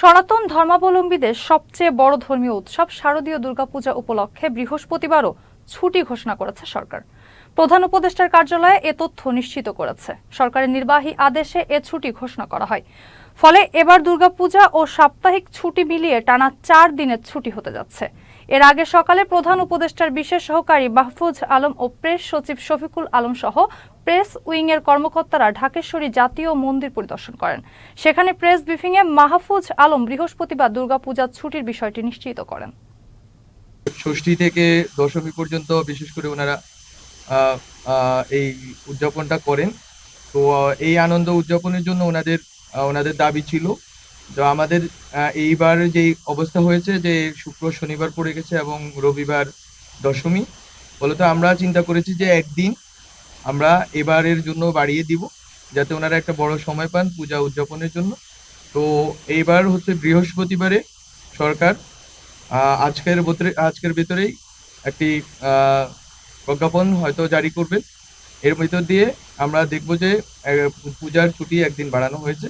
সনাতন ধর্মাবলম্বীদের সবচেয়ে বড় ধর্মীয় উৎসব শারদীয় দুর্গাপূজা উপলক্ষে বৃহস্পতিবারও ছুটি ঘোষণা করেছে সরকার। প্রধান উপদেষ্টার কার্যালয়ে এ তথ্য নিশ্চিত করেছে। সরকারের নির্বাহী আদেশে এ ছুটি ঘোষণা করা হয়। ফলে এবার দুর্গাপূজা ও সাপ্তাহিক ছুটি মিলিয়ে টানা চার দিনের ছুটি হতে যাচ্ছে। এর আগে সকালে প্রধান উপদেষ্টার বিশেষ সহকারী মাহফুজ আলম ও প্রেস সচিব শফিকুল আলম সহ প্রেস উইং এর কর্মকর্তারা ঢাকেশ্বরী জাতীয় মন্দির পরিদর্শন করেন। সেখানে প্রেস ব্রিফিং এ মাহফুজ আলম বৃহস্পতিবার দুর্গাপূজার ছুটির বিষয়টি নিশ্চিত করেন। ষষ্ঠী থেকে দশমী পর্যন্ত বিশেষ করে ওনারা এই উদযাপনটা করেন। তো এই আনন্দ উদযাপনের জন্য ওনাদের ওনাদের দাবি ছিল। তো আমাদের এইবার যে অবস্থা হয়েছে যে শুক্র, শনিবার পড়ে গেছে এবং রবিবার দশমী, ফলত আমরা চিন্তা করেছি যে একদিন আমরা এবারের জন্য বাড়িয়ে দিব, যাতে ওনারা একটা বড় সময় পান পূজা উদযাপনের জন্য। তো এইবার হচ্ছে বৃহস্পতিবারে সরকার আজকের ভেতরে আজকের ভেতরেই একটি প্রজ্ঞাপন হয়তো জারি করবেন। এর ভিতর দিয়ে আমরা দেখব যে পূজার ছুটি একদিন বাড়ানো হয়েছে।